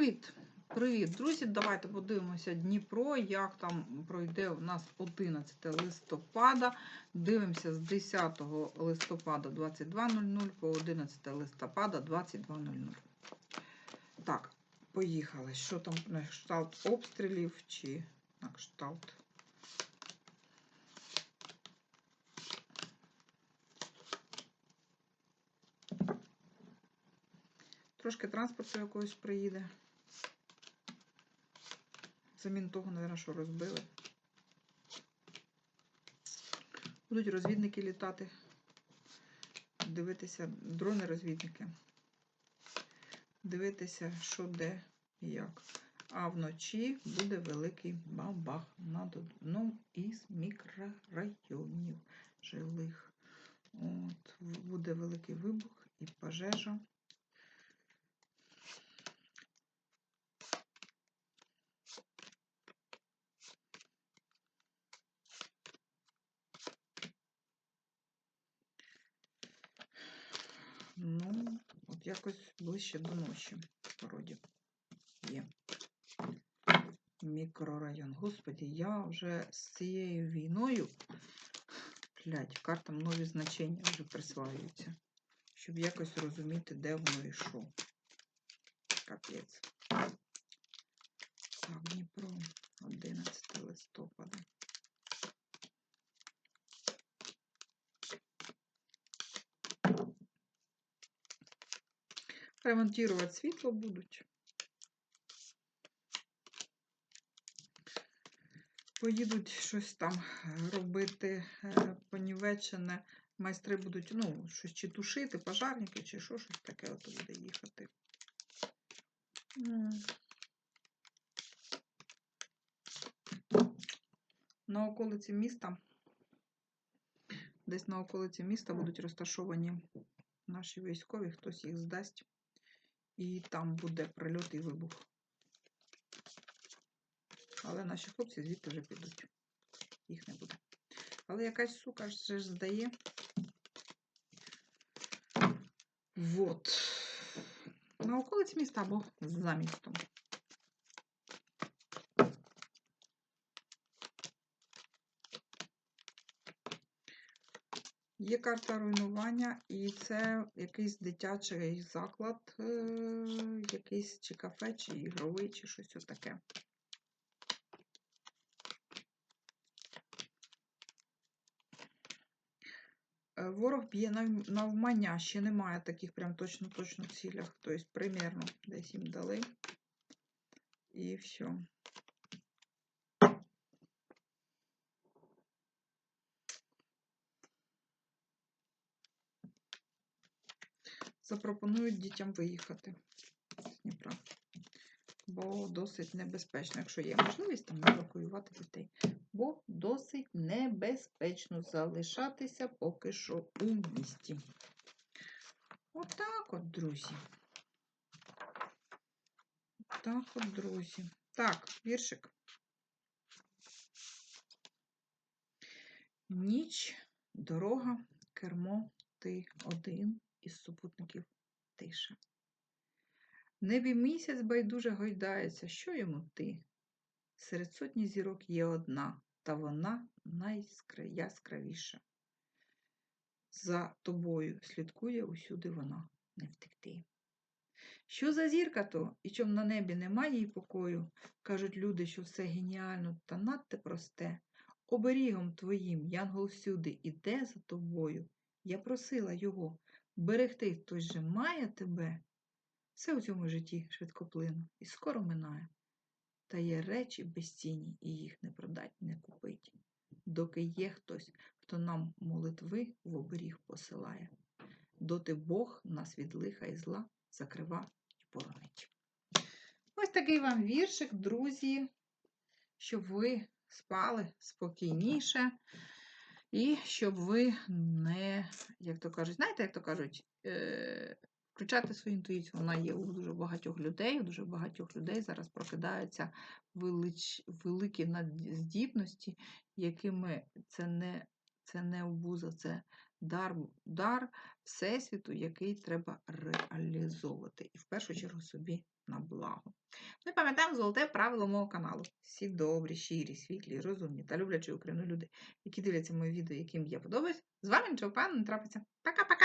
Привіт! Привіт, друзі! Давайте подивимося Дніпро, як там пройде у нас 11 листопада. Дивимося з 10 листопада 22.00 по 11 листопада 22.00. Так, поїхали. Що там на кшталт обстрілів чи на кшталт? Трошки транспорту якогось приїде. Замін того, мабуть, що розбили. Будуть розвідники літати, дивитися, дрони-розвідники, дивитися, що де і як. А вночі буде великий бабах над одним із мікрорайонів жилих. От, Буде великий вибух і пожежа. Ну, от якось ближче до ночі вроді є. Мікрорайон. Господі, я вже з цією війною, блядь, картам нові значення вже присваюються, щоб якось розуміти, де воно і що. Капець. Так, Дніпро, 11 листопада. Ремонтувати світло будуть. Поїдуть щось там робити е, понівечене. Майстри будуть, ну, щось чи тушити, пожарники, чи що, щось таке от буде їхати. На околиці міста, десь на околиці міста будуть розташовані наші військові, хтось їх здасть, і там буде прильот і вибух. Але наші хлопці звідти вже підуть. Їх не буде. Але якась сука ж здає. Вот. На околиць міста або за містом. Є карта руйнування, і це якийсь дитячий заклад, е, якийсь чи кафе, чи ігровий, чи щось таке. Е, ворог б'є навмання, ще немає таких прям точно-точно цілях. Тобто, примерно десь їм дали. І все. Запропонують дітям виїхати з Дніпра. Бо досить небезпечно, якщо є можливість там евакуювати дітей. Бо досить небезпечно залишатися поки що у місті. Отак от, друзі. Так от, друзі. Так, віршик. Ніч, дорога, кермо, ти один із супутників тиша. В небі місяць байдуже гойдається, що йому ти? Серед сотні зірок є одна, та вона найяскравіша. За тобою слідкує усюди вона не втекти. Що за зірка то, і чом на небі немає їй покою, кажуть люди, що все геніально та надте просте. Оберігом твоїм янгол всюди іде за тобою. Я просила його, Берегти хтось же має тебе, все у цьому житті швидкоплинно і скоро минає. Та є речі безцінні, і їх не продать, не купить, доки є хтось, хто нам молитви в оберіг посилає, доти Бог нас від лиха і зла закрива і боронить. Ось такий вам віршик, друзі, щоб ви спали спокійніше. І щоб ви не, як то кажуть, знаєте, як то кажуть, е, включати свою інтуїцію. Вона є у дуже багатьох людей, у дуже багатьох людей зараз прокидаються велич, великі здібності, якими це не це не обуза, це дар, дар Всесвіту, який треба реалізовувати. І в першу чергу собі на благо. Ми пам'ятаємо золоте правило мого каналу. Всі добрі, щирі, світлі, розумні та люблячі Україну люди, які дивляться мої відео, яким я подобаюсь. З вами нічого пану не трапиться. Пока-пока!